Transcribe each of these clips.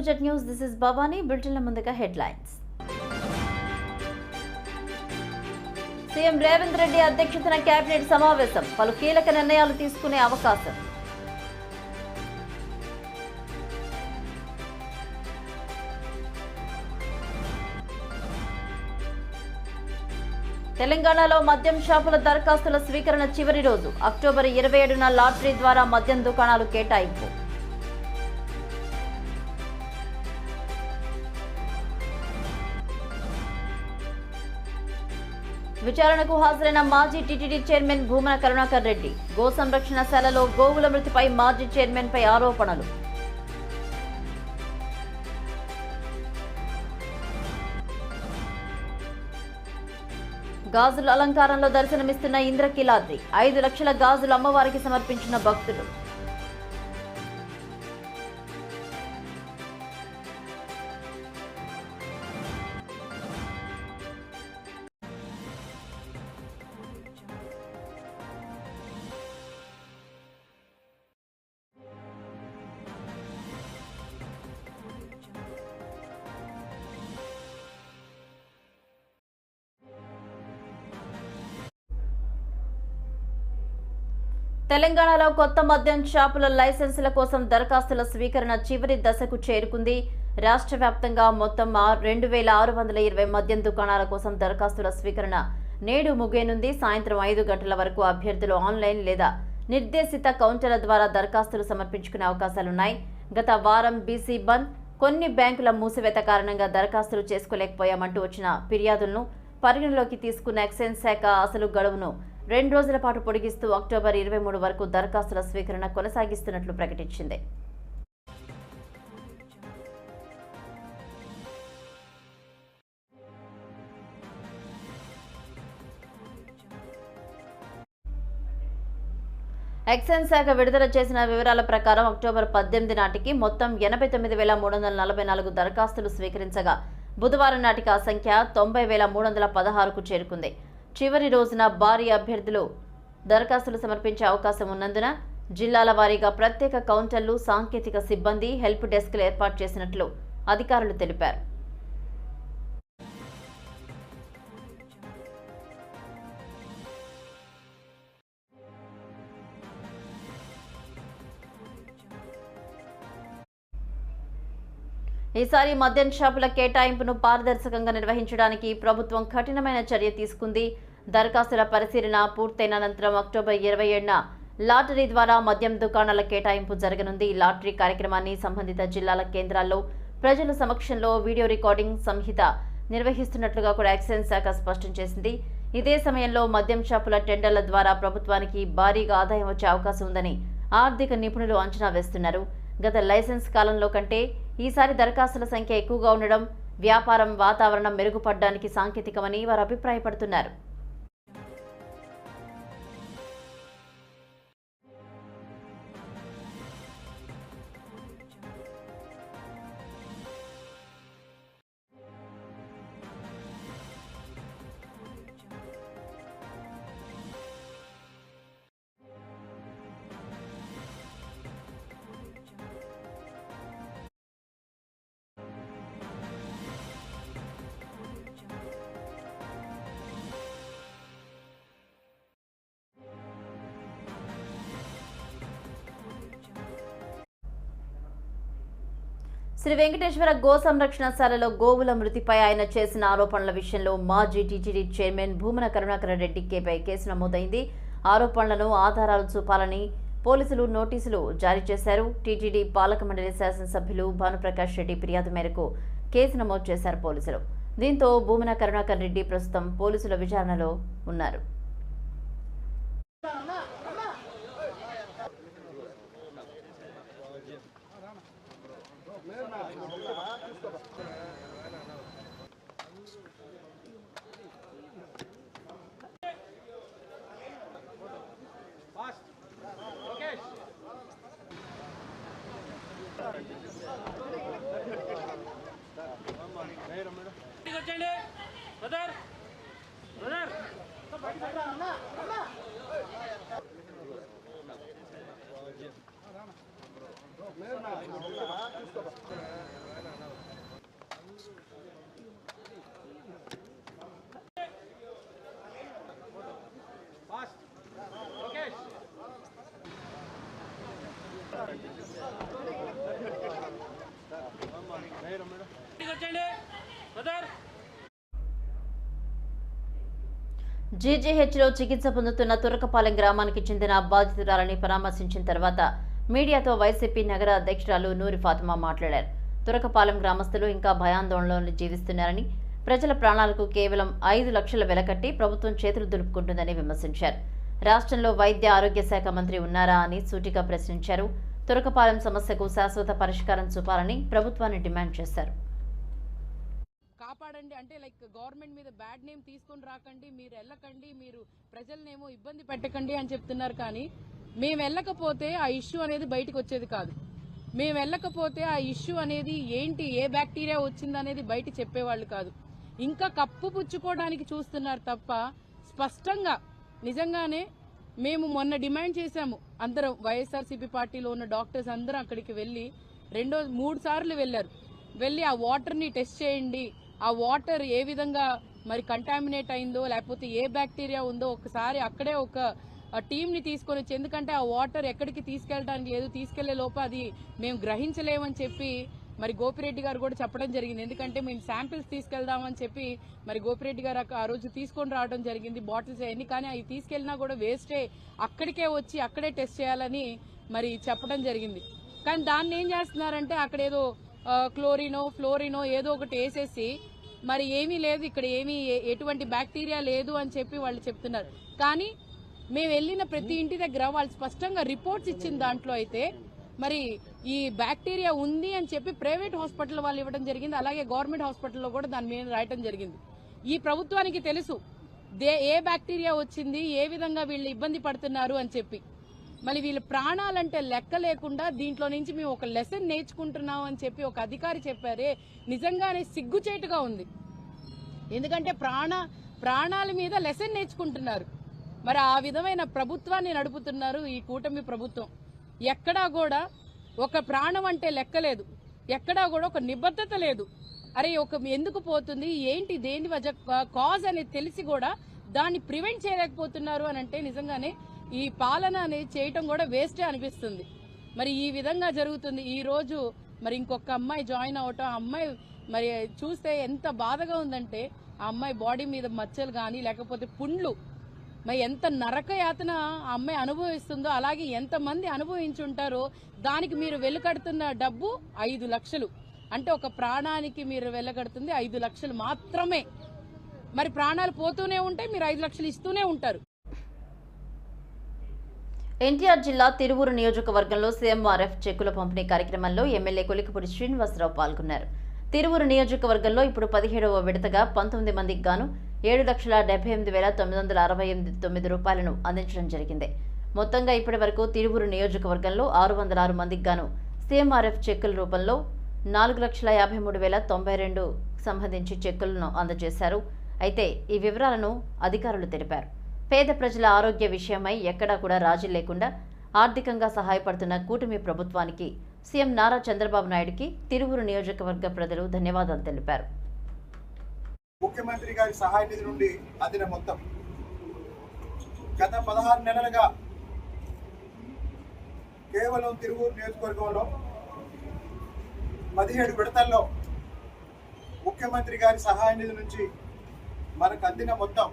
To jet news this is Bhavani. బులెటిన్ల ముందుగా headlines. CM Revanth Reddy అధ్యక్షతన cabinet సమావేశం. పలు కీలక నిర్ణయాలు తీసుకునే అవకాశం. తెలంగాణలో మద్యం షాపుల దరఖాస్తుల స్వీకరణ చివరి రోజు. అక్టోబర్ ఇరవై ఏడున లాటరీ ద్వారా మద్యం దుకాణాలు కేటాయింపు. విచారణకు హాజరైన మాజీ టీటీడీ చైర్మన్ భూమన కరుణాకర్ రెడ్డి. గో సంరక్షణ శాలలో గోవుల మృతిపై మాజీ చైర్మన్ పై ఆరోపణలు. గాజుల అలంకారంలో దర్శనమిస్తున్న ఇంద్రకీలాద్రి. ఐదు లక్షల గాజులు అమ్మవారికి సమర్పించిన భక్తులు. తెలంగాణలో కొత్త మద్యం షాపుల లైసెన్సుల కోసం దరఖాస్తుల స్వీకరణ చివరి దశకు చేరుకుంది. రాష్ట్ర వ్యాప్తంగా మొత్తం రెండు వేల ఆరు వందల ఇరవై మద్యం దుకాణాల కోసం దరఖాస్తుల స్వీకరణ నేడు ముగియనుంది. సాయంత్రం ఐదు గంటల వరకు అభ్యర్థులు ఆన్లైన్ లేదా నిర్దేశిత కౌంటర్ల ద్వారా దరఖాస్తులు సమర్పించుకునే అవకాశాలున్నాయి. గత వారం బీసీ బంద్ కొన్ని బ్యాంకుల మూసివేత కారణంగా దరఖాస్తులు చేసుకోలేకపోయామంటూ వచ్చిన ఫిర్యాదులను పరిగణలోకి తీసుకున్న ఎక్సైజ్ శాఖ అసలు గడువును రెండు రోజుల పాటు పొడిగిస్తూ అక్టోబర్ ఇరవై మూడు వరకు దరఖాస్తుల స్వీకరణ కొనసాగిస్తున్నట్లు ప్రకటించింది. ఎక్సైజ్ శాఖ విడుదల చేసిన వివరాల ప్రకారం అక్టోబర్ పద్దెనిమిది నాటికి మొత్తం ఎనభై తొమ్మిది వేల మూడు వందల నలభై నాలుగు దరఖాస్తులు స్వీకరించగా బుధవారం నాటికి ఆ సంఖ్య తొంభై వేల మూడు వందల పదహారుకు చేరుకుంది. చివరి రోజున భారీ అభ్యర్థులు దరఖాస్తులు సమర్పించే అవకాశం ఉన్నందున జిల్లాల వారీగా ప్రత్యేక కౌంటర్లు సాంకేతిక సిబ్బంది హెల్ప్ డెస్క్లు ఏర్పాటు చేసినట్లు అధికారులు తెలిపారు. ఈసారి మద్యం షాపుల కేటాయింపును పారదర్శకంగా నిర్వహించడానికి ప్రభుత్వం కఠినమైన చర్య తీసుకుంది. దరఖాస్తుల పరిశీలన పూర్తయిన అనంతరం అక్టోబర్ ఇరవై ఏడున లాటరీ ద్వారా మద్యం దుకాణాల కేటాయింపు జరగనుంది. లాటరీ కార్యక్రమాన్ని సంబంధిత జిల్లాల కేంద్రాల్లో ప్రజల సమక్షంలో వీడియో రికార్డింగ్ సంహిత నిర్వహిస్తున్నట్లుగా కూడా ఎక్సైజ్ శాఖ స్పష్టం చేసింది. ఇదే సమయంలో మద్యం షాపుల టెండర్ల ద్వారా ప్రభుత్వానికి భారీగా ఆదాయం వచ్చే అవకాశం ఉందని ఆర్థిక నిపుణులు అంచనా వేస్తున్నారు. గత లైసెన్స్ కాలంలో కంటే ఈసారి దరఖాస్తుల సంఖ్య ఎక్కువగా ఉండడం వ్యాపారం వాతావరణం మెరుగుపడడానికి సాంకేతికమని వారు అభిప్రాయపడుతున్నారు. శ్రీ వెంకటేశ్వర గో సంరక్షణశాలలో గోవుల మృతిపై ఆయన చేసిన ఆరోపణల విషయంలో మాజీ టీటీడీ చైర్మన్ భూమన కరుణాకర కేపై కేసు నమోదైంది. ఆరోపణలను ఆధారాలు చూపాలని పోలీసులు నోటీసులు జారీ చేశారు. టీటీడీ పాలక మండలి శాసనసభ్యులు భానుప్రకాష్ రెడ్డి ఫిర్యాదు మేరకు కేసు నమోదు చేశారు పోలీసులు. దీంతో భూమన కరుణాకర్ రెడ్డి ప్రస్తుతం పోలీసుల విచారణలో ఉన్నారు. జీజీహెచ్లో చికిత్స పొందుతున్న తురకపాలెం గ్రామానికి చెందిన బాధితురాలని పరామర్శించిన తర్వాత మీడియాతో వైసీపీ నగర అధ్యక్షురాలు నూరి ఫాతిమా మాట్లాడారు. తురకపాలెం గ్రామస్తులు ఇంకా భయాందోళనలో జీవిస్తున్నారని ప్రజల ప్రాణాలకు కేవలం ఐదు లక్షల వెలకట్టి ప్రభుత్వం చేతులు దులుపుకుంటుందని విమర్శించారు. రాష్ట్రంలో వైద్య ఆరోగ్య శాఖ మంత్రి ఉన్నారా అని సూటిగా ప్రశ్నించారు. తురకపాలెం సమస్యకు శాశ్వత పరిష్కారం చూపాలని ప్రభుత్వాన్ని డిమాండ్ చేశారు. కాపాడండి. అంటే లైక్ గవర్నమెంట్ మీద బ్యాడ్ నేమ్ తీసుకొని రాకండి. మీరు వెళ్ళకండి మీరు ప్రజలనేమో ఇబ్బంది పెట్టకండి అని చెప్తున్నారు కానీ మేము వెళ్ళకపోతే ఆ ఇష్యూ అనేది బయటకు వచ్చేది కాదు. మేము వెళ్ళకపోతే ఆ ఇష్యూ అనేది ఏంటి ఏ బ్యాక్టీరియా వచ్చింది అనేది బయట చెప్పేవాళ్ళు కాదు. ఇంకా కప్పు పుచ్చుకోవడానికి చూస్తున్నారు తప్ప స్పష్టంగా నిజంగానే మేము మొన్న డిమాండ్ చేశాము. అందరం వైఎస్ఆర్సీపీ పార్టీలో ఉన్న డాక్టర్స్ అందరం అక్కడికి వెళ్ళి రెండో మూడు సార్లు వెళ్ళారు. వెళ్ళి ఆ వాటర్ని టెస్ట్ చేయండి. ఆ వాటర్ ఏ విధంగా మరి కంటామినేట్ అయిందో లేకపోతే ఏ బ్యాక్టీరియా ఉందో ఒకసారి అక్కడే ఒక టీంని తీసుకొని వచ్చి ఎందుకంటే ఆ వాటర్ ఎక్కడికి తీసుకెళ్ళడానికి లేదు తీసుకెళ్ళే లోప అది మేము గ్రహించలేమని చెప్పి మరి గోపిరెడ్డి గారు కూడా చెప్పడం జరిగింది. ఎందుకంటే మేము శాంపిల్స్ తీసుకెళ్దామని చెప్పి మరి గోపిరెడ్డి గారు ఆ రోజు తీసుకొని రావడం జరిగింది. బాటిల్స్ అన్ని కానీ అవి తీసుకెళ్ళినా కూడా వేస్టే అక్కడికే వచ్చి అక్కడే టెస్ట్ చేయాలని మరి చెప్పడం జరిగింది. కానీ దాన్ని ఏం చేస్తున్నారంటే అక్కడ ఏదో క్లోరినో ఫ్లోరినో ఏదో ఒకటి వేసేసి మరి ఏమీ లేదు ఇక్కడ ఏమీ ఎటువంటి బ్యాక్టీరియా లేదు అని చెప్పి వాళ్ళు చెప్తున్నారు. కానీ మేము వెళ్ళిన ప్రతి ఇంటి దగ్గర వాళ్ళు స్పష్టంగా రిపోర్ట్స్ ఇచ్చిన దాంట్లో అయితే మరి ఈ బ్యాక్టీరియా ఉంది అని చెప్పి ప్రైవేట్ హాస్పిటల్ వాళ్ళు ఇవ్వడం జరిగింది అలాగే గవర్నమెంట్ హాస్పిటల్లో కూడా దాని మీద రాయటం జరిగింది. ఈ ప్రభుత్వానికి తెలుసు దే ఏ బ్యాక్టీరియా వచ్చింది ఏ విధంగా వీళ్ళు ఇబ్బంది పడుతున్నారు అని చెప్పి. మళ్ళీ వీళ్ళ ప్రాణాలంటే లెక్క లేకుండా దీంట్లో నుంచి మేము ఒక లెసన్ నేర్చుకుంటున్నాం అని చెప్పి ఒక అధికారి చెప్పారే. నిజంగానే సిగ్గుచేటుగా ఉంది. ఎందుకంటే ప్రాణ ప్రాణాల మీద లెసన్ నేర్చుకుంటున్నారు. మరి ఆ విధమైన ప్రభుత్వాన్ని నడుపుతున్నారు ఈ కూటమి ప్రభుత్వం. ఎక్కడా కూడా ఒక ప్రాణం అంటే లెక్కలేదు ఎక్కడా కూడా ఒక నిబద్ధత లేదు. అరే ఒక ఎందుకు పోతుంది? ఏంటి దేని వజ కాజ్ అనేది తెలిసి కూడా దాన్ని ప్రివెంట్ చేయలేకపోతున్నారు అని అంటే నిజంగానే ఈ పాలన అనేది చేయటం కూడా వేస్టే అనిపిస్తుంది. మరి ఈ విధంగా జరుగుతుంది. ఈ రోజు మరి ఇంకొక అమ్మాయి జాయిన్ అవటం ఆ అమ్మాయి మరి చూస్తే ఎంత బాధగా ఉందంటే ఆ అమ్మాయి బాడీ మీద మచ్చలు కానీ లేకపోతే పుండ్లు మరి ఎంత నరక యాతన ఆ అమ్మాయి అనుభవిస్తుందో అలాగే ఎంతమంది అనుభవించుంటారో దానికి మీరు వెలుకడుతున్న డబ్బు ఐదు లక్షలు. అంటే ఒక ప్రాణానికి మీరు వెళ్ళగడుతుంది ఐదు లక్షలు మాత్రమే. మరి ప్రాణాలు పోతూనే ఉంటే మీరు ఐదు లక్షలు ఇస్తూనే ఉంటారు. ఎన్టీఆర్ జిల్లా తిరువూరు నియోజకవర్గంలో సీఎంఆర్ఎఫ్ చెక్కుల పంపిణీ కార్యక్రమంలో ఎమ్మెల్యే కొలికపూడి శ్రీనివాసరావు పాల్గొన్నారు. తిరువూరు నియోజకవర్గంలో ఇప్పుడు పదిహేడవ విడతగా పంతొమ్మిది మందికి గాను ఏడు లక్షల డెబ్బై ఎనిమిది వేల తొమ్మిది వందల అరవై ఎనిమిది తొమ్మిది రూపాయలను అందించడం జరిగింది. మొత్తంగా ఇప్పటి వరకు తిరువూరు నియోజకవర్గంలో ఆరు వందల ఆరు మందికి గాను సీఎంఆర్ఎఫ్ చెక్కుల రూపంలో నాలుగు లక్షల యాభై మూడు వేల తొంభై రెండు సంబంధించి చెక్కులను అందజేశారు. అయితే ఈ వివరాలను అధికారులు తెలిపారు. పేద ప్రజల ఆరోగ్య విషయమై ఎక్కడా కూడా రాజీ లేకుండా ఆర్థికంగా సహాయపడుతున్న కూటమి ప్రభుత్వానికి సీఎం నారా చంద్రబాబు నాయుడుకి తిరువురు నియోజకవర్గ ప్రజలు ధన్యవాదాలు తెలిపారు. ముఖ్యమంత్రి గారి సహాయ నిధి నుండి అందిన మొత్తం గత పదహారు నెలలుగా కేవలం తిరువూరు నియోజకవర్గంలో పదిహేడు విడతల్లో ముఖ్యమంత్రి గారి సహాయ నిధి నుంచి మనకు అందిన మొత్తం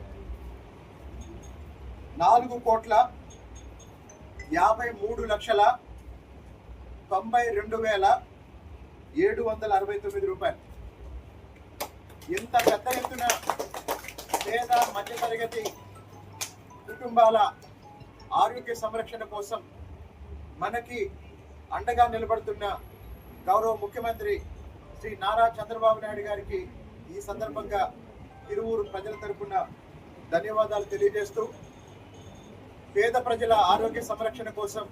నాలుగు కోట్ల యాభై మూడు లక్షల తొంభై రెండు వేల ఏడు వందల అరవై తొమ్మిది రూపాయలు. ఇంత పెద్ద ఎత్తున పేద మధ్యతరగతి కుటుంబాల ఆరోగ్య సంరక్షణ కోసం మనకి అండగా నిలబడుతున్న గౌరవ ముఖ్యమంత్రి శ్రీ నారా చంద్రబాబు నాయుడు గారికి ఈ సందర్భంగా తిరువూరు ప్రజల తరపున ధన్యవాదాలు తెలియజేస్తూ పేద ప్రజల ఆరోగ్య సంరక్షణ కోసం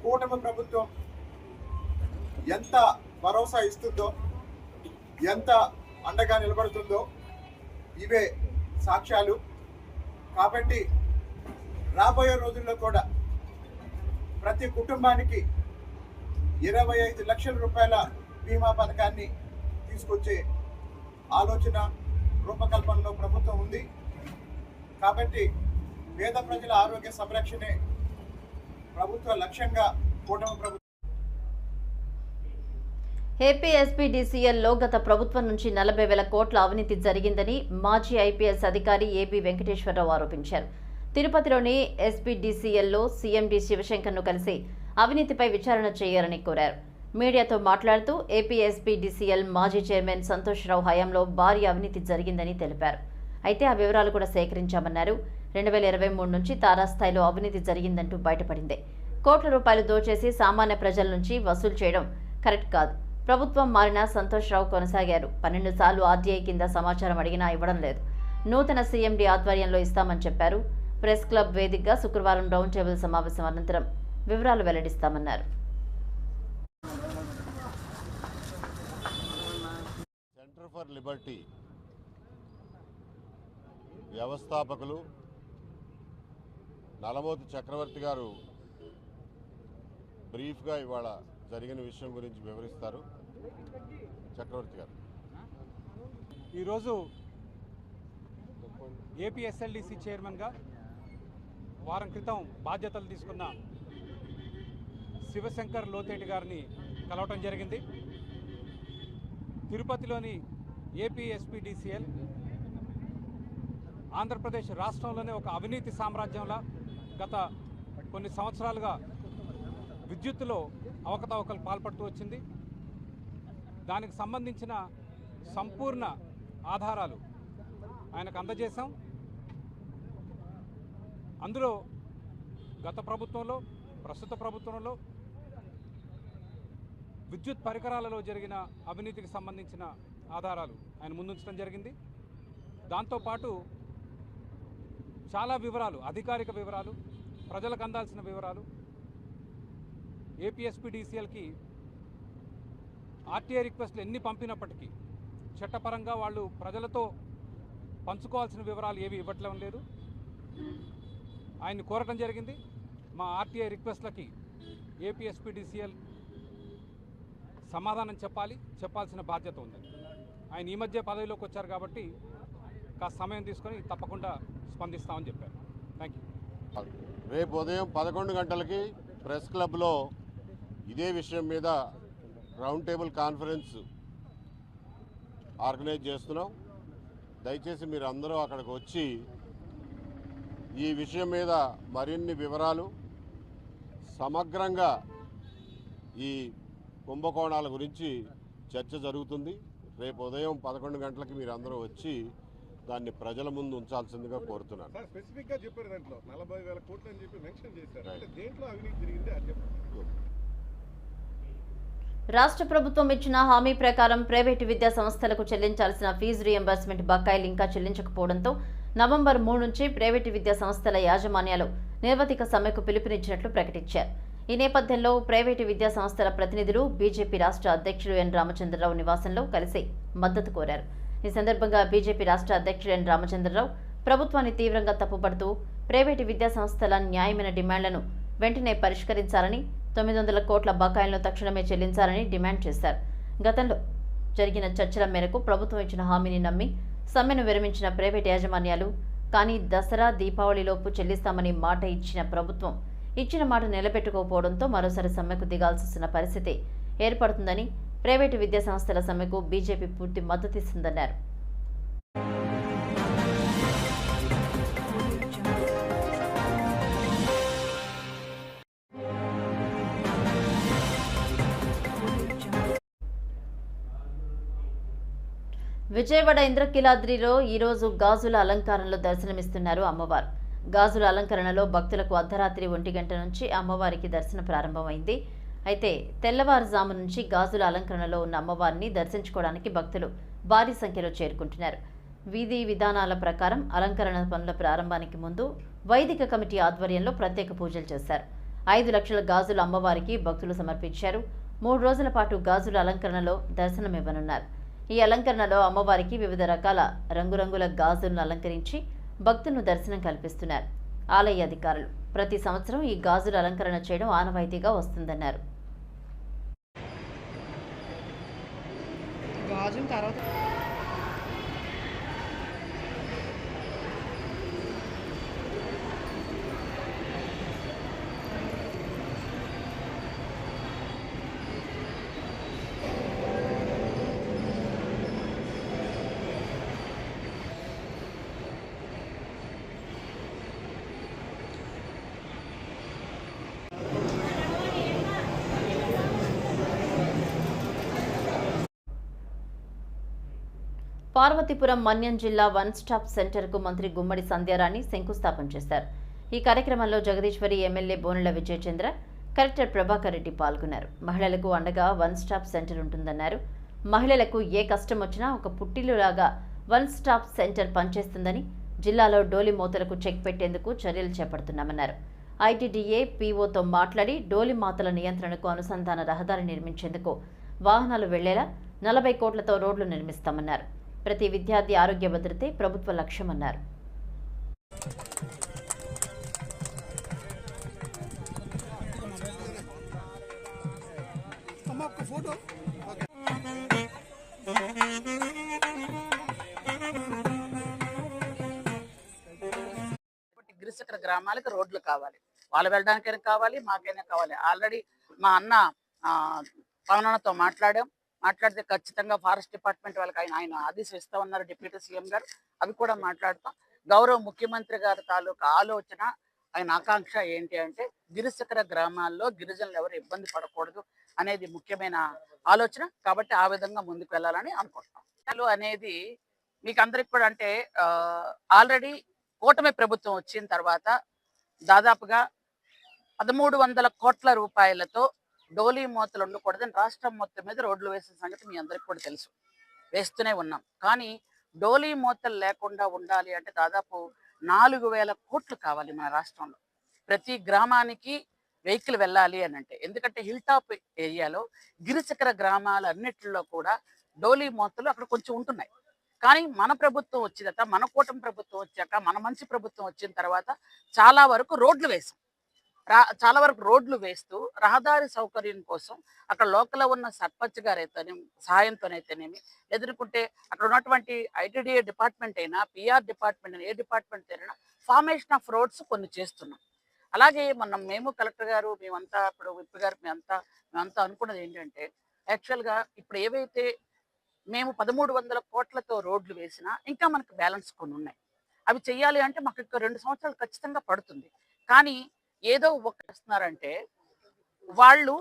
కూటమి ప్రభుత్వం ఎంత భరోసా ఇస్తుందో ఎంత అండగా నిలబడుతుందో ఇవే సాక్ష్యాలు. కాబట్టి రాబోయే రోజుల్లో కూడా ప్రతి కుటుంబానికి ఇరవై ఐదు లక్షల రూపాయల బీమా పథకాన్ని తీసుకొచ్చే ఆలోచన రూపకల్పనలో ప్రభుత్వం ఉంది. కాబట్టి పేద ప్రజల ఆరోగ్య సంరక్షణే ప్రభుత్వ లక్ష్యంగా కూటమి ప్రభుత్వం ఏపీ ఎస్పీడీసీఎల్లో గత ప్రభుత్వం నుంచి నలభై వేల కోట్ల అవినీతి జరిగిందని మాజీ ఐపీఎస్ అధికారి ఏబీ వెంకటేశ్వరరావు ఆరోపించారు. తిరుపతిలోని ఎస్పీడీసీఎల్లో సీఎండీ శివశంకర్ను కలిసి అవినీతిపై విచారణ చేయాలని కోరారు. మీడియాతో మాట్లాడుతూ ఏపీ ఎస్పీడీసీఎల్ మాజీ చైర్మన్ సంతోష్రావు హయాంలో భారీ అవినీతి జరిగిందని తెలిపారు. అయితే ఆ వివరాలు కూడా సేకరించామన్నారు. రెండు వేల ఇరవై మూడు నుంచి తారాస్థాయిలో అవినీతి జరిగిందంటూ బయటపడింది. కోట్ల రూపాయలు దోచేసి సామాన్య ప్రజల నుంచి వసూలు చేయడం కరెక్ట్ కాదు. ప్రభుత్వం మారినా సంతోష్రావు కొనసాగారు. పన్నెండు సార్లు ఆర్టీఐ కింద సమాచారం అడిగినా ఇవ్వడం లేదు. నూతన సీఎండీ ఆధ్వర్యంలో ఇస్తామని చెప్పారు. ప్రెస్ క్లబ్ వేదికగా శుక్రవారం రౌండ్ టేబుల్ సమావేశం అనంతరం వివరాలు వెల్లడిస్తామన్నారు. సెంటర్ ఫర్ లిబర్టీ వ్యవస్థాపకులు నలమోతు చక్రవర్తి గారు బ్రీఫ్గా ఇవాళ జరిగిన విషయం గురించి వివరిస్తారు. చక్రవర్తి గారు. ఈరోజు ఏపీఎస్ఎల్డిసి చైర్మన్గా వారం క్రితం బాధ్యతలు తీసుకున్న శివశంకర్ లోతేటి గారిని కలవటం జరిగింది. తిరుపతిలోని ఏపీఎస్పీడీసీఎల్ ఆంధ్రప్రదేశ్ రాష్ట్రంలోనే ఒక అవినీతి సామ్రాజ్యంలా గత కొన్ని సంవత్సరాలుగా విద్యుత్తులో అవకతవకలు పాల్పడుతూ వచ్చింది. దానికి సంబంధించిన సంపూర్ణ ఆధారాలు ఆయనకు అందజేశాం. అందులో గత ప్రభుత్వంలో ప్రస్తుత ప్రభుత్వంలో విద్యుత్ పరికరాలలో జరిగిన అవినీతికి సంబంధించిన ఆధారాలు ఆయన ముందుంచడం జరిగింది. దాంతోపాటు చాలా వివరాలు అధికారిక వివరాలు ప్రజలకు అందాల్సిన వివరాలు. ఏపీఎస్పీడీసీఎల్కి ఆర్టీఐ రిక్వెస్ట్లు ఎన్ని పంపినప్పటికీ చట్టపరంగా వాళ్ళు ప్రజలతో పంచుకోవాల్సిన వివరాలు ఏవి ఇవ్వట్లేం లేదు. ఆయన్ని కోరటం జరిగింది. మా ఆర్టీఐ రిక్వెస్ట్లకి ఏపీఎస్పీడీసీఎల్ సమాధానం చెప్పాలి చెప్పాల్సిన బాధ్యత ఉంది. ఆయన ఈ మధ్య పదవిలోకి వచ్చారు కాబట్టి కాస్త సమయం తీసుకొని తప్పకుండా స్పందిస్తామని చెప్పారు. థ్యాంక్ యూ రేపు ఉదయం పదకొండు గంటలకి ప్రెస్ క్లబ్లో ఇదే విషయం మీద రౌండ్ టేబుల్ కాన్ఫరెన్స్ ఆర్గనైజ్ చేస్తున్నాం. దయచేసి మీరు అందరూ అక్కడికి వచ్చి ఈ విషయం మీద మరిన్ని వివరాలు సమగ్రంగా ఈ కుంభకోణాల గురించి చర్చ జరుగుతుంది. రేపు ఉదయం పదకొండు గంటలకి మీరు అందరూ వచ్చి దాన్ని ప్రజల ముందు ఉంచాల్సిందిగా కోరుతున్నాను. సార్ స్పెసిఫిక్గా చెప్పారు దాంట్లో. నలభై వేల కోట్లు అని చెప్పి మెన్షన్ చేశారు. అంటే దేంట్లో అవినీతి జరిగింది అది చెప్పండి. రాష్ట్ర ప్రభుత్వం ఇచ్చిన హామీ ప్రకారం ప్రైవేటు విద్యా సంస్థలకు చెల్లించాల్సిన ఫీజు రియంబర్స్మెంట్ బకాయిలు ఇంకా చెల్లించకపోవడంతో నవంబర్ మూడు నుంచి ప్రైవేటు విద్యా సంస్థల యాజమాన్యాలు నిర్వతిక సమ్మెకు పిలుపునిచ్చినట్లు ప్రకటించారు. ఈ నేపథ్యంలో ప్రైవేటు విద్యా సంస్థల ప్రతినిధులు బీజేపీ రాష్ట్ర అధ్యక్షుడు ఎన్ రామచంద్రరావు నివాసంలో కలిసి మద్దతు కోరారు. ఈ సందర్భంగా బీజేపీ రాష్ట్ర అధ్యక్షుడు ఎన్ రామచంద్రరావు ప్రభుత్వాన్ని తీవ్రంగా తప్పుపడుతూ ప్రైవేటు విద్యా సంస్థల న్యాయమైన డిమాండ్లను వెంటనే పరిష్కరించాలని తొమ్మిది వందల కోట్ల బకాయిలను తక్షణమే చెల్లించాలని డిమాండ్ చేశారు. గతంలో జరిగిన చర్చల మేరకు ప్రభుత్వం ఇచ్చిన హామీని నమ్మి సమ్మెను విరమించిన ప్రైవేట్ యాజమాన్యాలు కానీ దసరా దీపావళిలోపు చెల్లిస్తామని మాట ఇచ్చిన ప్రభుత్వం ఇచ్చిన మాట నిలబెట్టుకోకపోవడంతో మరోసారి సమ్మెకు దిగాల్సిన పరిస్థితి ఏర్పడుతుందని ప్రైవేటు విద్యా సంస్థల సమ్మెకు బీజేపీ పూర్తి మద్దతిస్తుందన్నారు విజయవాడ ఇంద్రకీలాద్రిలో ఈరోజు గాజుల అలంకారంలో దర్శనమిస్తున్నారు అమ్మవారు. గాజుల అలంకరణలో భక్తులకు అర్ధరాత్రి ఒంటి గంట నుంచి అమ్మవారికి దర్శనం ప్రారంభమైంది. అయితే తెల్లవారుజాము నుంచి గాజుల అలంకరణలో ఉన్న అమ్మవారిని దర్శించుకోవడానికి భక్తులు భారీ సంఖ్యలో చేరుకుంటున్నారు. వీధి విధానాల ప్రకారం అలంకరణ పనుల ప్రారంభానికి ముందు వైదిక కమిటీ ఆధ్వర్యంలో ప్రత్యేక పూజలు చేశారు. ఐదు లక్షల గాజులు అమ్మవారికి భక్తులు సమర్పించారు. మూడు రోజుల పాటు గాజుల అలంకరణలో దర్శనమివ్వనున్నారు ఈ అలంకరణలో అమ్మవారికి వివిధ రకాల రంగురంగుల గాజులను అలంకరించి భక్తులను దర్శనం కల్పిస్తున్నారు. ఆలయ అధికారులు. ప్రతి సంవత్సరం ఈ గాజుల అలంకరణ చేయడం ఆనవాయితీగా వస్తుందన్నారు. గాజుల తర్వాత పార్వతీపురం మన్యం జిల్లా వన్ స్టాప్ సెంటర్కు మంత్రి గుమ్మడి సంధ్యారాణి శంకుస్థాపన చేశారు. ఈ కార్యక్రమంలో జగదీశ్వరి ఎమ్మెల్యే బోనుల విజయచంద్ర కలెక్టర్ ప్రభాకర్ రెడ్డి పాల్గొన్నారు. మహిళలకు అండగా వన్ స్టాప్ సెంటర్ ఉంటుందన్నారు. మహిళలకు ఏ కష్టం వచ్చినా ఒక పుట్టిల్లులాగా వన్ స్టాప్ సెంటర్ పనిచేస్తుందని జిల్లాలో డోలి మూతలకు చెక్ పెట్టేందుకు చర్యలు చేపడుతున్నామన్నారు. ఐటీడీఏ పీఓతో మాట్లాడి డోలి మాతల నియంత్రణకు అనుసంధాన రహదారి నిర్మించేందుకు వాహనాలు వెళ్ళేలా నలభై కోట్లతో రోడ్లు నిర్మిస్తామన్నారు. ప్రతి విద్యార్థి ఆరోగ్య భద్రతే ప్రభుత్వ లక్ష్యమన్నారు. కాబట్టి గిరిశకర గ్రామాలకు రోడ్లు కావాలి. వాళ్ళు వెళ్ళడానికైనా కావాలి మాకైనా కావాలి. ఆల్రెడీ మా అన్న పవనన్నతో మాట్లాడాం. మాట్లాడితే ఖచ్చితంగా ఫారెస్ట్ డిపార్ట్మెంట్ వాళ్ళకి ఆయన ఆయన ఆదేశం ఇస్తా ఉన్నారు డిప్యూటీ సీఎం గారు. అవి కూడా మాట్లాడతాం. గౌరవ ముఖ్యమంత్రి గారి తాలూకా ఆలోచన ఆయన ఆకాంక్ష ఏంటి అంటే గిరిశకర గ్రామాల్లో గిరిజనులు ఎవరు ఇబ్బంది పడకూడదు అనేది ముఖ్యమైన ఆలోచన. కాబట్టి ఆ విధంగా ముందుకు వెళ్ళాలని అనుకుంటున్నాం. అనేది మీకు అందరికి కూడా అంటే ఆల్రెడీ కూటమి ప్రభుత్వం వచ్చిన తర్వాత దాదాపుగా పదమూడు వందల కోట్ల రూపాయలతో డోలీ మూతలు ఉండకూడదని రాష్ట్రం మొత్తం మీద రోడ్లు వేసిన సంగతి మీ అందరికి కూడా తెలుసు. వేస్తూనే ఉన్నాం. కానీ డోలీ మూతలు లేకుండా ఉండాలి అంటే దాదాపు నాలుగు వేల కోట్లు కావాలి మన రాష్ట్రంలో. ప్రతి గ్రామానికి వెహికల్ వెళ్ళాలి అని అంటే. ఎందుకంటే హిల్ టాప్ ఏరియాలో గిరిచక్ర గ్రామాలన్నిటిలో కూడా డోలీ మూతలు అక్కడ కొంచెం ఉంటున్నాయి. కానీ మన ప్రభుత్వం వచ్చినట మన కూటమి ప్రభుత్వం వచ్చాక మన మంచి ప్రభుత్వం వచ్చిన తర్వాత చాలా వరకు రోడ్లు వేసాం. చాలా వరకు రోడ్లు వేస్తూ రహదారి సౌకర్యం కోసం అక్కడ లోకల్ ఉన్న సర్పంచ్ గారు సహాయంతోనైతేనేమి ఎదుర్కొంటే అక్కడ ఉన్నటువంటి ఐటీడీఏ డిపార్ట్మెంట్ అయినా పిఆర్ డిపార్ట్మెంట్ అయినా ఏ డిపార్ట్మెంట్ అయినా ఫార్మేషన్ ఆఫ్ రోడ్స్ కొన్ని చేస్తున్నాం. అలాగే మొన్న మేము కలెక్టర్ గారు మేమంతా ఇప్పుడు విప్ గారు మేమంతా మేమంతా అనుకున్నది ఏంటంటే యాక్చువల్గా ఇప్పుడు ఏవైతే మేము పదమూడు వందల కోట్లతో రోడ్లు వేసినా ఇంకా మనకు బ్యాలెన్స్ కొన్ని ఉన్నాయి అవి చేయాలి అంటే మాకు ఇంకా రెండు సంవత్సరాలు ఖచ్చితంగా పడుతుంది. కానీ ఏదో ఉపకరిస్తున్నారంటే వాళ్ళు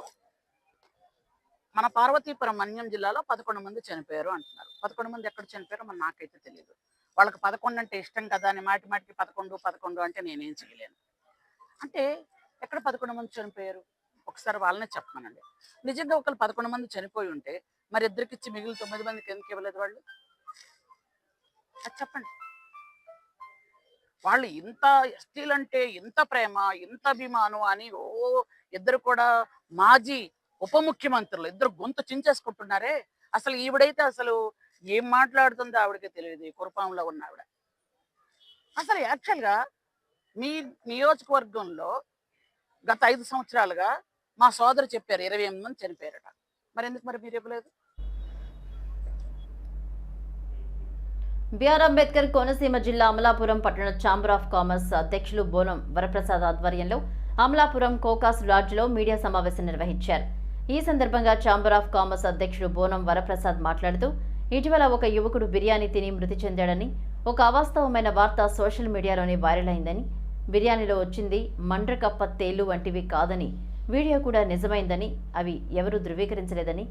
మన పార్వతీపురం మన్యం జిల్లాలో పదకొండు మంది చనిపోయారు అంటున్నారు. పదకొండు మంది ఎక్కడ చనిపోయారో మన నాకైతే తెలియదు వాళ్ళకి పదకొండు అంటే ఇష్టం కదా అని మాటి మాటికి పదకొండు పదకొండు అంటే నేనేం చేయలేను. అంటే ఎక్కడ పదకొండు మంది చనిపోయారు? ఒకసారి వాళ్ళనే చెప్పమనండి. నిజంగా ఒకరు పదకొండు మంది చనిపోయి ఉంటే మరి ఇద్దరికి ఇచ్చి మిగిలిన తొమ్మిది మందికి ఎందుకు ఇవ్వలేదు వాళ్ళు? అది చెప్పండి. వాళ్ళు ఇంత ఎస్టీలు అంటే ఇంత ప్రేమ ఇంత అభిమానం అని ఓ ఇద్దరు కూడా మాజీ ఉప ముఖ్యమంత్రులు ఇద్దరు గొంతు చించేసుకుంటున్నారే. అసలు ఈవిడైతే అసలు ఏం మాట్లాడుతుందో ఆవిడకి తెలియదు కురపాంలో ఉన్న ఆవిడ. అసలు యాక్చువల్గా మీ నియోజకవర్గంలో గత ఐదు సంవత్సరాలుగా మా సోదరు చెప్పారు ఇరవై ఎనిమిది మంది చనిపోయారట. మరి ఎందుకు మరి మీరు ఇవ్వలేదు? బిఆర్ అంబేద్కర్ కోనసీమ జిల్లా అమలాపురం పట్టణ ఛాంబర్ ఆఫ్ కామర్స్ అధ్యక్షులు బోనం వరప్రసాద్ ఆధ్వర్యంలో అమలాపురం కోకాస్ లాడ్జ్లో మీడియా సమావేశం నిర్వహించారు. ఈ సందర్భంగా ఛాంబర్ ఆఫ్ కామర్స్ అధ్యక్షుడు బోనం వరప్రసాద్ మాట్లాడుతూ ఇటీవల ఒక యువకుడు బిర్యానీ తిని మృతి చెందాడని ఒక అవాస్తవమైన వార్త సోషల్ మీడియాలోనే వైరల్ అయిందని బిర్యానీలో వచ్చింది మండ్రకప్ప తేలు వంటివి కాదని వీడియో కూడా నిజమైందని అవి ఎవరూ ధృవీకరించలేదని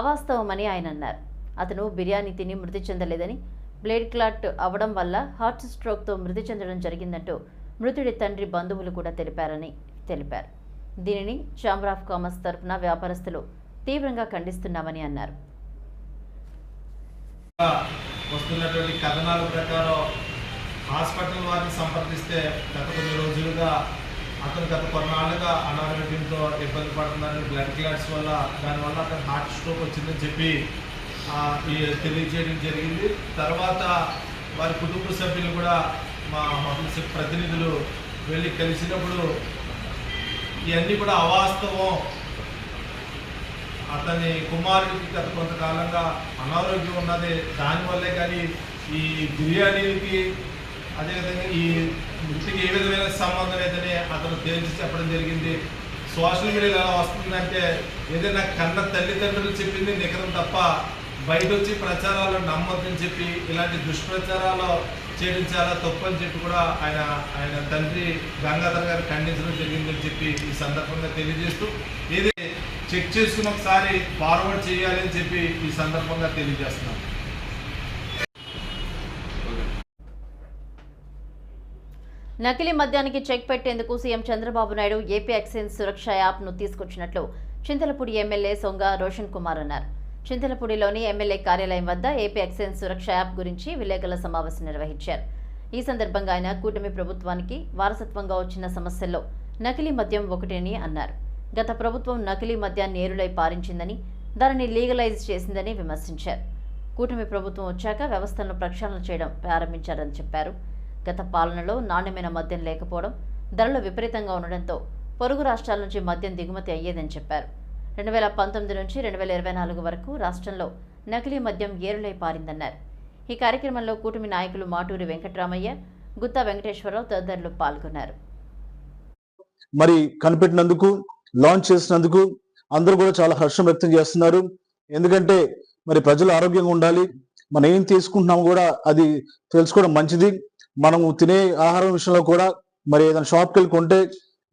అవాస్తవమని ఆయన అన్నారు. అతను బిర్యానీ తిని మృతి చెందలేదని బ్లేడ్ క్లాట్ అవడం వల్ల హార్ట్ స్ట్రోక్తో మృతి చెందడం జరిగిందంటూ మృతుడి తండ్రి బంధువులు కూడా తెలిపారని తెలిపారు. దీనిని ఛాంబర్ ఆఫ్ కామర్స్ తరఫున వ్యాపారస్తులు తీవ్రంగా ఖండిస్తున్నామని అన్నారు. వస్తున్నటువంటి కథనాల ప్రకారం హాస్పిటల్ వారిని సంప్రదిస్తే గత కొన్ని రోజులుగా అతను గత కొన్నాళ్ళుగా అనారోగ్యంతో ఇబ్బంది పడుతున్నారని బ్లడ్ క్లాట్స్ వల్ల దానివల్ల అతను హార్ట్ స్ట్రోక్ వచ్చిందని చెప్పి తెలియజేయడం జరిగింది. తర్వాత వారి కుటుంబ సభ్యులు కూడా మా మహిళ ప్రతినిధులు వెళ్ళి కలిసినప్పుడు ఇవన్నీ కూడా అవాస్తవం. అతని కుమారుడికి గత కొంతకాలంగా అనారోగ్యం ఉన్నది. దానివల్లే కానీ ఈ బిర్యానీకి అదేవిధంగా ఈ మృతికి ఏ విధమైన సంబంధం లేదని అతను తేల్చి చెప్పడం జరిగింది. సోషల్ మీడియాలో ఎలా వస్తుందంటే ఏదైనా కన్న తల్లిదండ్రులు చెప్పింది నిఖరం తప్ప బయట వచ్చి ప్రచారాలు నమ్మొద్దని చెప్పి ఇలాంటి దుష్ప్రచారాలు చేయడం చాలా తప్పని చెప్పి కూడా ఆయన ఆయన తండ్రి గంగాధర్ గారు ఖండించడం జరిగిందని చెప్పి ఈ సందర్భంగా తెలియజేస్తూ ఏది చెక్ చేసుకుని ఒకసారి ఫార్వర్డ్ చేయాలి అని చెప్పి ఈ సందర్భంగా తెలియజేస్తున్నాం. నకిలీ మద్యానికి చెక్ పెట్టేందుకు CM Chandrababu Naidu AP excise Suraksha యాప్ను తీసుకొచ్చినట్లు చింతలపూడి ఎమ్మెల్యే సొంగ రోషన్ కుమార్ అన్నారు. చింతలపూడిలోని ఎమ్మెల్యే కార్యాలయం వద్ద ఏపీ ఎక్సైజ్ సురక్ష యాప్ గురించి విలేకరుల సమావేశం నిర్వహించారు. ఈ సందర్భంగా ఆయన కూటమి ప్రభుత్వానికి వారసత్వంగా వచ్చిన సమస్యల్లో నకిలీ మద్యం ఒకటిని అన్నారు. గత ప్రభుత్వం నకిలీ మద్యాన్ని నేరులై పారించిందని దానిని లీగలైజ్ చేసిందని విమర్శించారు. కూటమి ప్రభుత్వం వచ్చాక వ్యవస్థలను ప్రక్షాళన చేయడం ప్రారంభించారని చెప్పారు. గత పాలనలో నాణ్యమైన మద్యం లేకపోవడం ధరలు విపరీతంగా ఉండడంతో పొరుగు రాష్ట్రాల నుంచి మద్యం దిగుమతి అయ్యేదని చెప్పారు. రెండు వేల పంతొమ్మిది నుంచి రెండు వేల ఇరవై నాలుగు వరకు రాష్ట్రంలో నకిలీ మద్యం ఏరులై పారిందన్నారు. ఈ కార్యక్రమంలో కూటమి నాయకులు మాటూరి వెంకటరామయ్య గుత్తా వెంకటేశ్వరరావు తదితరులు పాల్గొన్నారు. మరి కనిపెట్టినందుకు లాంచ్ చేసినందుకు అందరూ కూడా చాలా హర్షం వ్యక్తం చేస్తున్నారు. ఎందుకంటే మరి ప్రజలు ఆరోగ్యంగా ఉండాలి. మనం ఏం తీసుకుంటున్నాం కూడా అది తెలుసుకోవడం మంచిది. మనము తినే ఆహారం విషయంలో కూడా మరి ఏదైనా షాప్కి వెళ్ళి కొంటే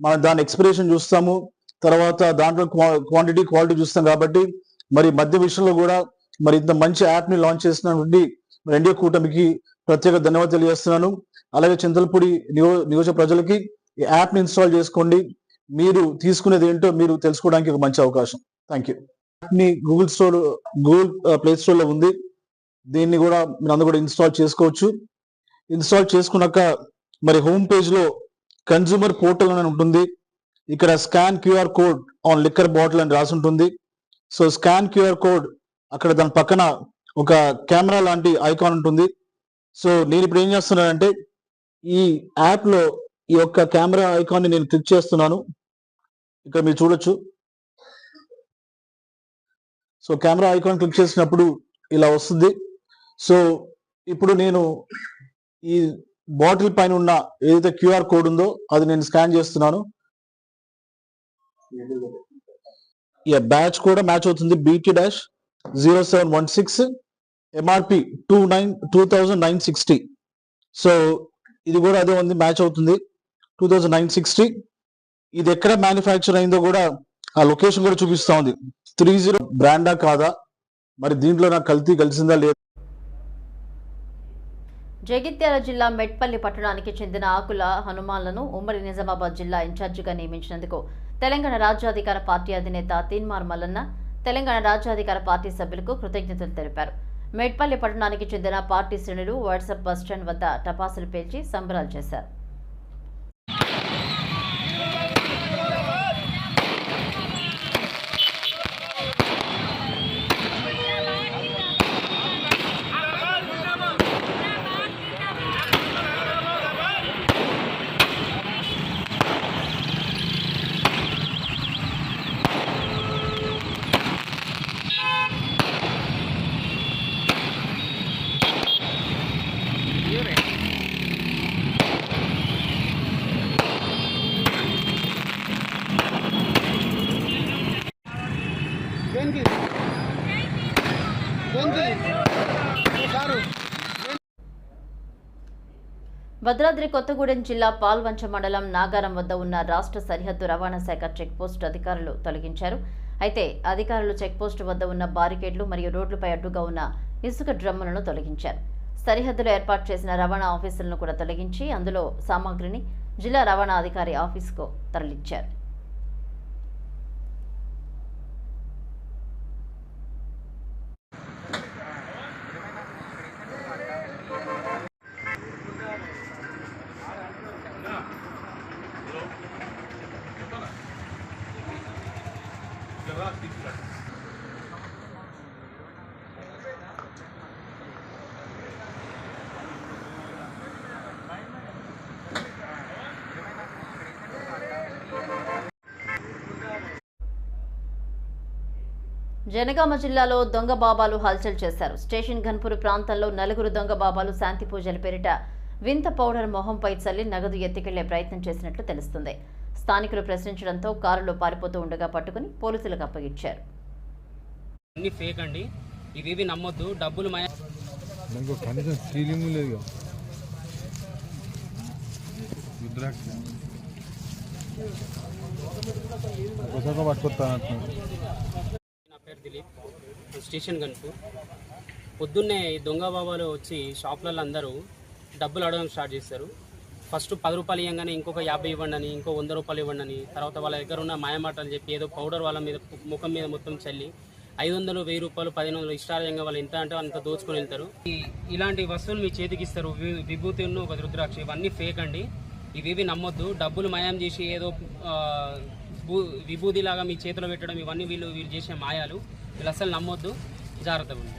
మనం దాని ఎక్స్పిరేషన్ చూస్తాము. తర్వాత దాంట్లో క్వాంటిటీ క్వాలిటీ చూస్తాం కాబట్టి మరి మధ్య విషయంలో కూడా మరి ఇంత మంచి యాప్ని లాంచ్ చేసినటువంటి మరి ఎన్డీఏ కూటమికి ప్రత్యేక ధన్యవాదాలు తెలియజేస్తున్నాను. అలాగే చింతలపూడి నియో నియోజక ప్రజలకి ఈ యాప్ని ఇన్స్టాల్ చేసుకోండి. మీరు తీసుకునేది ఏంటో మీరు తెలుసుకోవడానికి ఒక మంచి అవకాశం. థ్యాంక్ యూ యాప్ని గూగుల్ స్టోర్ గూగుల్ ప్లే స్టోర్లో ఉంది. దీన్ని కూడా మీరు అందరూ కూడా ఇన్స్టాల్ చేసుకోవచ్చు. ఇన్స్టాల్ చేసుకున్నాక మరి హోమ్ పేజ్లో కన్జ్యూమర్ పోర్టల్ అని ఉంటుంది. ఇక్కడ scan QR code on liquor bottle అని రాసి ఉంటుంది. సో స్కాన్ క్యూఆర్ కోడ్ అక్కడ దాని పక్కన ఒక కెమెరా లాంటి ఐకాన్ ఉంటుంది. సో నేను ఇప్పుడు ఏం చేస్తున్నానంటే ఈ యాప్లో ఈ యొక్క కెమెరా ఐకాన్ని నేను క్లిక్ చేస్తున్నాను. ఇక్కడ మీరు చూడొచ్చు. సో కెమెరా ఐకాన్ క్లిక్ చేసినప్పుడు ఇలా వస్తుంది. సో ఇప్పుడు నేను ఈ బాటిల్ పైన ఉన్న ఏదైతే క్యూఆర్ కోడ్ ఉందో అది నేను స్కాన్ చేస్తున్నాను. బ్యాచ్ కూడా మ్యాచ్ అవుతుంది. BT dash zero seven one six MRP two nine two thousand nine sixty so ఇది కూడా అదే ఉంది మ్యాచ్ అవుతుంది. టూ థౌజండ్ నైన్ సిక్స్టీ ఇది ఎక్కడ మ్యానుఫ్యాక్చర్ అయిందో కూడా ఆ లొకేషన్ కూడా చూపిస్తా ఉంది. త్రీ జీరో బ్రాండా కాదా? మరి దీంట్లో నాకు కల్తీ కలిసిందా లేదా? జగిత్యాల జిల్లా మెట్పల్లి పట్టణానికి చెందిన ఆకుల హనుమాన్లను ఉమ్మడి నిజామాబాద్ జిల్లా ఇన్ఛార్జిగా నియమించినందుకు తెలంగాణ రాజ్యాధికార పార్టీ అధినేత తీన్మార్ మల్లన్న తెలంగాణ రాజ్యాధికార పార్టీ సభ్యులకు కృతజ్ఞతలు తెలిపారు. మేడ్పల్లి పట్టణానికి చెందిన పార్టీ శ్రేణులు వాట్సాప్ బస్టాండ్ వద్ద టపాసులు పేల్చి సంబరాలు చేశారు. భద్రాద్రి కొత్తగూడెం జిల్లా పాల్వంచ మండలం నాగారం వద్ద ఉన్న రాష్ట్ర సరిహద్దు రవాణా శాఖ చెక్పోస్ట్ అధికారులు తొలగించారు. అయితే అధికారులు చెక్పోస్ట్ వద్ద ఉన్న బారికేడ్లు మరియు రోడ్లపై అడ్డుగా ఉన్న ఇసుక డ్రమ్ములను తొలగించారు. సరిహద్దులో ఏర్పాటు చేసిన రవాణా ఆఫీసులను కూడా తొలగించి అందులో సామాగ్రిని జిల్లా రవాణా అధికారి ఆఫీసుకు తరలించారు. జనగామ జిల్లాలో దొంగ బాబాలు హల్చల్ చేశారు. స్టేషన్ ఘన్పూర్ ప్రాంతంలో నలుగురు దొంగ బాబాలు శాంతి పూజల పేరిట వింత పౌడర్ మొహంపై చల్లి నగదు ఎత్తుకెళ్ళే ప్రయత్నం చేసినట్లు తెలుస్తుంది. స్థానికులు ప్రశ్నించడంతో కారులో పారిపోతూ ఉండగా పట్టుకుని పోలీసులకు అప్పగించారు. అన్ని ఫేక్ అండి. ఇవి నమ్మొద్దు. డబ్బులు మయ పట్టుకొస్తాను పేరు దిలీప్. స్టేషన్ గన్పూర్ పొద్దున్నే దొంగ బాబాలు వచ్చి షాపులలో అందరూ డబ్బులు అడగడం స్టార్ట్ చేస్తారు ఫస్ట్ పది రూపాయలు ఇవ్వగానే ఇంకొక యాభై ఇవ్వండి అని ఇంకో వంద రూపాయలు ఇవ్వండి అని తర్వాత వాళ్ళ దగ్గర ఉన్న మాయమాటలు చెప్పి ఏదో పౌడర్ వాళ్ళ మీద ముఖం మీద మొత్తం చల్లి ఐదు వందలు వెయ్యి రూపాయలు పదిహేను వందలు ఇష్టారంగా వాళ్ళు ఎంత అంటే అంత దోచుకొని వెళ్తారు. ఇలాంటి వస్తువులు మీ చేతికి ఇస్తారు. వి- విభూతి ఒక రుద్రాక్ష. ఇవన్నీ ఫేక్ అండి. ఇవేవి నమ్మొద్దు. డబ్బులు మాయం చేసి ఏదో భూ- విభూతిలాగా మీ చేతిలో పెట్టడం ఇవన్నీ వీళ్ళు వీళ్ళు చేసే మాయాలు. వీళ్ళు అసలు నమ్మొద్దు. జాగ్రత్తగా ఉంది